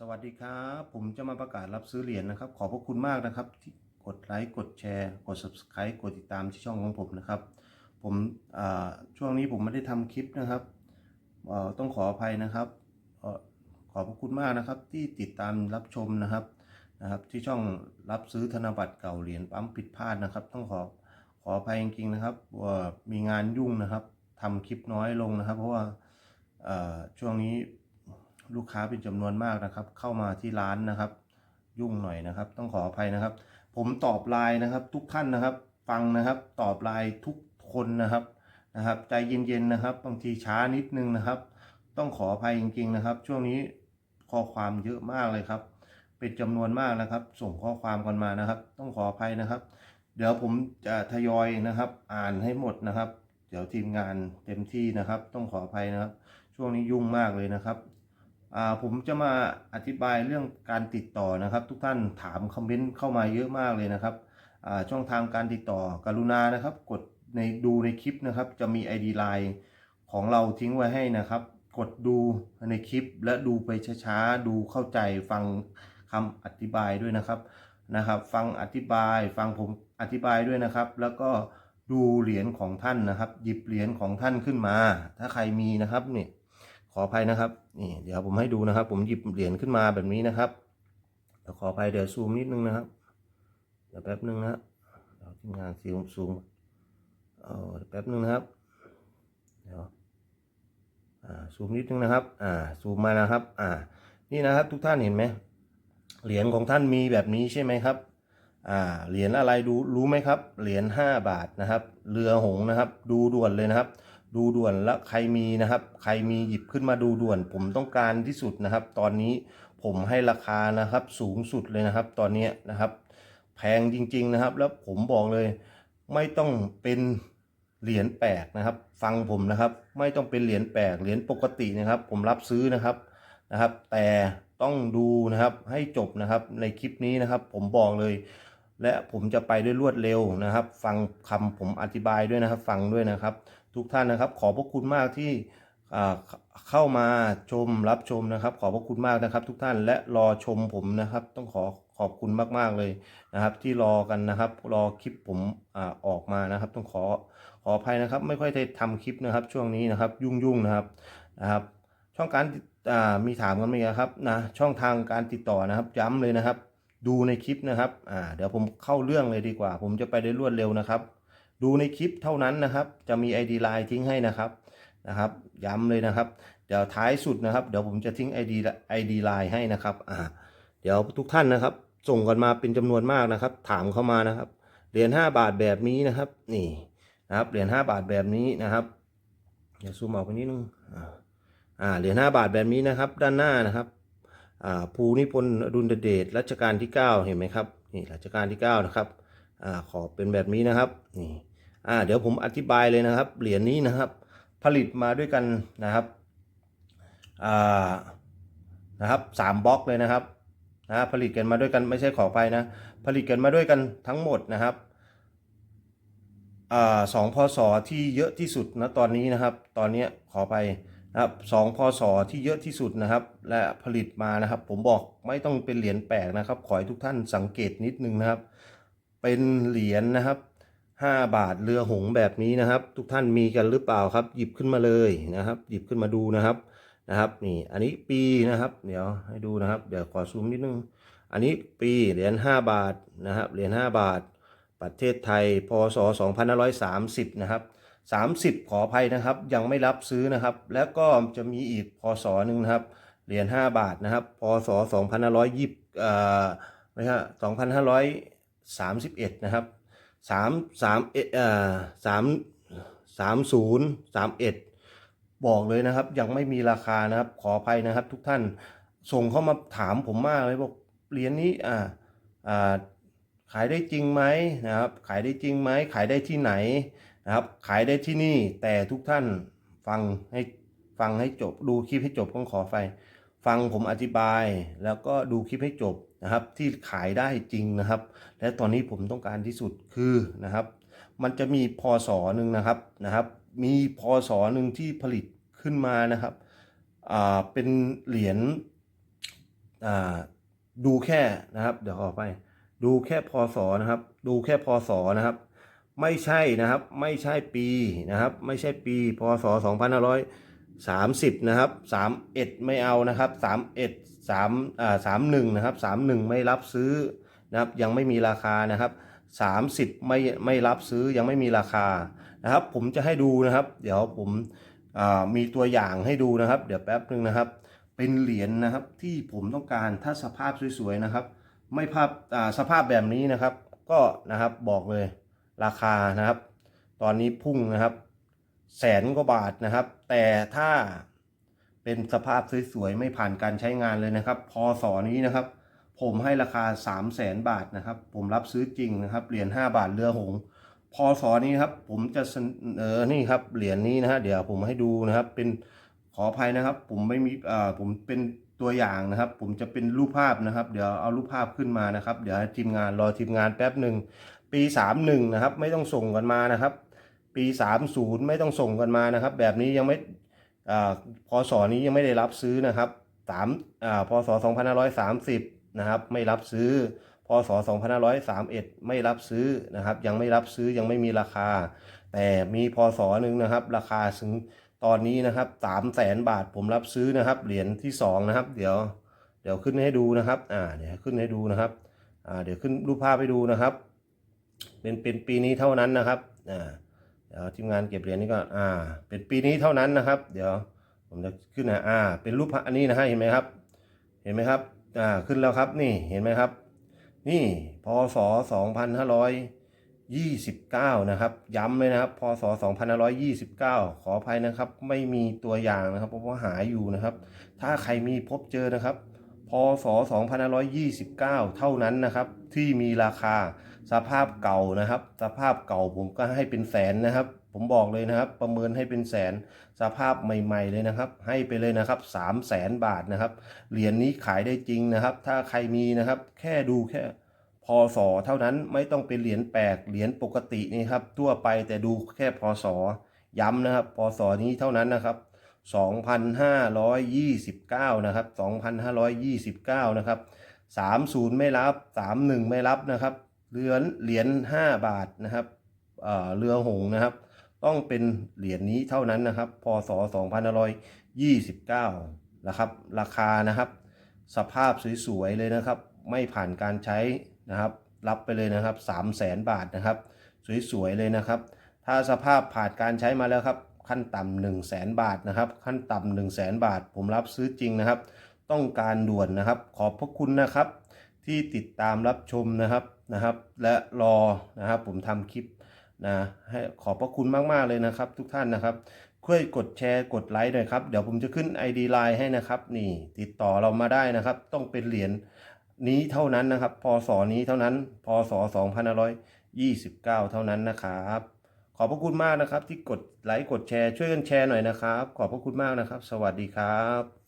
สวัสดีครับ ผมจะมาประกาศรับซื้อเหรียญนะครับ ขอบพระคุณมากนะครับ ที่กดไลค์กดแชร์ กด subscribe กดติดตามที่ช่องของผมนะครับ ผมช่วงนี้ผมไม่ได้ทำคลิปนะครับต้องขออภัยนะครับอขอบพระคุณมากนะครับ ที่ติดตามรับชมนะครับนะครับ ที่ช่องรับซื้อธนบัตรเก่าเหรียญปั๊มผิดพลาดนะครับ ต้องขอขออภัยจริงๆนะครับว่ามีงานยุ่งนะครับทำคลิปน้อยลงนะครับ เพราะว่าช่วงนี้ ลูกค้าเป็นจำนวนมากนะครับ เข้ามาที่ร้านนะครับ ยุ่งหน่อยนะครับ ต้องขออภัยนะครับ ผมตอบไลน์นะครับ ทุกท่านนะครับ ฟังนะครับ ตอบไลน์ทุกคนนะครับนะครับ ใจเย็นๆนะครับ บางทีช้านิดนึงนะครับ ต้องขออภัยจริง ๆนะครับ ช่วงนี้ข้อความเยอะมากเลยครับ เป็นจำนวนมากนะครับ ส่งข้อความกันมานะครับ ต้องขออภัยนะครับ เดี๋ยวผมจะทยอยนะครับ อ่านให้หมดนะครับ เดี๋ยวทีมงานเต็มที่นะครับ ต้องขออภัยนะครับ ช่วงนี้ยุ่งมากเลยนะครับ ผมจะมาอธิบายเรื่องการติดต่อนะครับ ทุกท่านถามคอมเมนต์เข้ามาเยอะมากเลยนะครับอ่าช่องทางการติดต่อกรุณานะครับ กดในดูในคลิปนะครับ จะมี ID Line ของเราทิ้งไว้ให้นะครับ กดดูในคลิปและดูไปช้าๆดูเข้าใจฟังคำอธิบายด้วยนะครับนะครับ ฟังอธิบายฟังผมอธิบายด้วยนะครับ แล้วก็ดูเหรียญของท่านนะครับ หยิบเหรียญของท่านขึ้นมา ถ้าใครมีนะครับเนี่ย ขออภัยนะครับนี่เดี๋ยวผมให้ดูนะครับ ผมหยิบเหรียญขึ้นมาแบบนี้นะครับเดี๋ยวขออภัยเดี๋ยวซูมนิดนึงนะครับเดี๋ยวแป๊บนึงนะครับเดี๋ยวทีมงานซูมซูมเออแป๊บนึงนะครับเดี๋ยวอ่าซูมนิดนึงนะครับอ่าซูมมานะครับอ่านี่นะครับทุกท่านเห็นไหมเหรียญของท่านมีแบบนี้ใช่ไหมครับอ่าเหรียญอะไรดูรู้ไหมครับเหรียญ5บาทนะครับ เรือหงนะครับ ดูด่วนเลยนะครับ ดูด่วนแล้วใครมีนะครับ ใครมีหยิบขึ้นมาดูด่วน ผมต้องการที่สุดนะครับ ตอนนี้ผมให้ราคานะครับ สูงสุดเลยนะครับ ตอนนี้นะครับ แพงจริง ๆนะครับ แล้วผมบอกเลย ไม่ต้องเป็นเหรียญแปลกนะครับ ฟังผมนะครับ ไม่ต้องเป็นเหรียญแปลกเหรียญปกตินะครับ ผมรับซื้อนะครับนะครับ แต่ต้องดูนะครับให้จบนะครับในคลิปนี้นะครับ ผมบอกเลย และผมจะไปด้วยรวดเร็วนะครับ ฟังคำผมอธิบายด้วยนะครับ ฟังด้วยนะครับ ทุกท่านนะครับ ขอบพระคุณมากที่เข้ามาชมรับชมนะครับ ขอบพระคุณมากนะครับ ทุกท่านและรอชมผมนะครับ ต้องขอขอบคุณมากๆเลยนะครับ ที่รอกันนะครับ รอคลิปผมอออกมานะครับ ต้องขอขออภัยนะครับ ไม่ค่อยได้ทำคลิปนะครับ ช่วงนี้นะครับ ยุ่งๆนะครับนะครับ ช่องการมีถามกันไหมครับนะช่องทางการติดต่อนะครับ ย้ำเลยนะครับ ดูในคลิปนะครับอ่าเดี๋ยวผมเข้าเรื่องเลยดีกว่า ผมจะไปได้รวดเร็วนะครับ ดูในคลิปเท่านั้นนะครับ จะมี ID Line ทิ้งให้นะครับนะครับ ย้ำเลยนะครับ เดี๋ยวท้ายสุดนะครับ เดี๋ยวผมจะทิ้ง ID ID Line ให้นะครับอ่าเดี๋ยวทุกท่านนะครับ ส่งกันมาเป็นจำนวนมากนะครับ ถามเข้ามานะครับเหรียญ5บาทแบบนี้นะครับ นี่นะครับเหรียญ5บาทแบบนี้นะครับเดี๋ยวซูมออกไปนิดนึงอ่าเหรียญ5บาทแบบนี้นะครับ ด้านหน้านะครับ ภูนิพนธ์อดุลเดชรัชกาลที่ 9 เห็นไหมครับนี่รัชกาลที่ 9 นะครับอขอเป็นแบบนี้นะครับนี่เดี๋ยวผมอธิบายเลยนะครับ เหรียญนี้นะครับ ผลิตมาด้วยกันนะครับนะครับสามบล็อกเลยนะครับนะผลิตกันมาด้วยกันไม่ใช่ขอไปนะ ผลิตกันมาด้วยกันทั้งหมดนะครับอสองพศที่เยอะที่สุดนะตอนนี้นะครับ ตอนนี้ขอไป นะครับสองพศที่เยอะที่สุดนะครับ และผลิตมานะครับ ผมบอกไม่ต้องเป็นเหรียญแปลกนะครับ ขอให้ทุกท่านสังเกตนิดนึงนะครับ เป็นเหรียญนะครับ 5 บาทเรือหงแบบนี้นะครับ ทุกท่านมีกันหรือเปล่าครับ หยิบขึ้นมาเลยนะครับ หยิบขึ้นมาดูนะครับนะครับ นี่อันนี้ปีนะครับ เดี๋ยวให้ดูนะครับ เดี๋ยวขอซูมนิดนึง อันนี้ปีเหรียญ5บาทนะครับเหรียญ5บาท ประเทศไทยพศ2530นะครับ 30 ขออภัยนะครับ ยังไม่รับซื้อนะครับ แล้วก็จะมีอีกพศหนึ่งนะครับ เหรียญ5บาทนะครับพศ2520เอ่อไม่ใช่2531 นะครับสามสามเอ่อสามสามศูนย์สามเอ็ดบอกเลยนะครับ ยังไม่มีราคานะครับ ขออภัยนะครับ ทุกท่านส่งเข้ามาถามผมมากเลยบอกเหรียญนี้อ่าอ่าขายได้จริงไหมนะครับ ขายได้จริงไหมขายได้ที่ไหน นะครับ ขายได้ที่นี่แต่ทุกท่านฟังให้ฟังให้จบดูคลิปให้จบต้องขอไฟ ฟังผมอธิบายแล้วก็ดูคลิปให้จบนะครับ ที่ขายได้จริงนะครับ และตอนนี้ผมต้องการที่สุดคือนะครับ มันจะมีพศหนึ่งนะครับนะครับ มีพศหนึ่งที่ผลิตขึ้นมานะครับอ่าเป็นเหรียญอ่าดูแค่นะครับ เดี๋ยวขอไป ดูแค่พศนะครับ ดูแค่พศนะครับ ไม่ใช่นะครับ ไม่ใช่ปีนะครับ ไม่ใช่ปีพศ2530นะครับ31 ไม่เอานะครับ 31 3อ่า31นะครับ31 ไม่รับซื้อนะครับ ยังไม่มีราคานะครับ 30 ไม่ไม่รับซื้อยังไม่มีราคานะครับ ผมจะให้ดูนะครับ เดี๋ยวผมอ่ามีตัวอย่างให้ดูนะครับ เดี๋ยวแป๊บหนึ่งนะครับ เป็นเหรียญนะครับที่ผมต้องการถ้าสภาพสวยๆนะครับ ไม่ภาพอ่าสภาพแบบนี้นะครับ ก็นะครับบอกเลย ราคานะครับ ตอนนี้พุ่งนะครับ แสนกว่าบาทนะครับ แต่ถ้าเป็นสภาพสวยๆไม่ผ่านการใช้งานเลยนะครับ พอสอนี้นะครับ ผมให้ราคา 3 0 0แสนบาทนะครับ ผมรับซื้อจริงนะครับเหรียญ5บาทเรือหงพอสอนี้ครับ ผมจะเสนอนี่ครับเหรียญนี้นะฮะเดี๋ยวผมให้ดูนะครับ เป็นขออภัยนะครับ ผมไม่มีอ่าผมเป็นตัวอย่างนะครับ ผมจะเป็นรูปภาพนะครับ เดี๋ยวเอารูปภาพขึ้นมานะครับ เดี๋ยวให้ทีมงานรอทีมงานแป๊บหนึ่ง ปี 31 นะครับ ไม่ต้องส่งกันมานะครับ ปี 30 ไม่ต้องส่งกันมานะครับ แบบนี้ยังไม่อ่าพศนี้ยังไม่ได้รับซื้อนะครับสามอ่าพศ2530 นะครับ ไม่รับซื้อพศ2531 ไม่รับซื้อนะครับ ยังไม่รับซื้อยังไม่มีราคา แต่มีพศหนึ่งนะครับ ราคาถึงตอนนี้นะครับ3 0 0แสนบาทผมรับซื้อนะครับ เหรียญที่2นะครับ เดี๋ยวเดี๋ยวขึ้นให้ดูนะครับ อ่า เดี๋ยวขึ้นให้ดูนะครับ อ่า เดี๋ยวขึ้นรูปภาพให้ดูนะครับ เป็นเป็นปีนี้เท่านั้นนะครับอ่าเดี๋ยวทีมงานเก็บเหรียญนี้ก่อนอ่า เป็นปีนี้เท่านั้นนะครับ เดี๋ยวผมจะขึ้นนะอ่า เป็นรูปพระอันนี้นะฮะเห็นไหมครับ เห็นไหมครับอ่าขึ้นแล้วครับนี่เห็นไหมครับ นี่พศ2529นห้าร้อยยี่สิบเก้านะครับ ย้ำเลยนะครับพศ2529ขออภัยนะครับ ไม่มีตัวอย่างนะครับ เพราะว่าหาอยู่นะครับ ถ้าใครมีพบเจอนะครับพศ2529 เท่านั้นนะครับ ที่มีราคา สภาพเก่านะครับ สภาพเก่าผมก็ให้เป็นแสนนะครับ ผมบอกเลยนะครับ ประเมินให้เป็นแสนสภาพใหม่ ๆ เลยนะครับ ให้ไปเลยนะครับ3 0 0แสนบาทนะครับ เหรียญนี้ขายได้จริงนะครับ ถ้าใครมีนะครับ แค่ดูแค่พศเท่านั้นไม่ต้องเป็นเหรียญแปลกเหรียญปกตินี่ครับ ทั่วไปแต่ดูแค่พศย้ำนะครับพศนี้เท่านั้นนะครับ 2,529 นะครับ 2,529 นะครับ 30 ไม่รับ 31 ไม่รับนะครับ เหรียญเหรียญ5บาทนะครับเเรือหงนะครับ ต้องเป็นเหรียญนี้เท่านั้นนะครับ พศ2529นะครับ ราคานะครับ สภาพสวยๆเลยนะครับ ไม่ผ่านการใช้นะครับ รับไปเลยนะครับ 3 0 0แสนบาทนะครับ สวยๆเลยนะครับ ถ้าสภาพผ่านการใช้มาแล้วครับ ขั้นต่ำ1 0 0 0 0แสนบาทนะครับ ขั้นต่ำ1 0 0 0 0แสนบาท ผมรับซื้อจริงนะครับ ต้องการด่วนนะครับ ขอบพระคุณนะครับ ที่ติดตามรับชมนะครับ นะครับ และรอนะครับผมทำคลิปนะให้ขอบพระคุณมากๆเลยนะครับ ทุกท่านนะครับช่วยกดแชร์กดไลค์หน่อยครับ เดี๋ยวผมจะขึ้น ID Line ให้นะครับ นี่ติดต่อเรามาได้นะครับ ต้องเป็นเหรียญนี้เท่านั้นนะครับ พศนี้เท่านั้น พศ2529 เท่านั้นนะครับ ขอบพระคุณมากนะครับ ที่กดไลค์กดแชร์ช่วยกันแชร์หน่อยนะครับ ขอบพระคุณมากนะครับ สวัสดีครับ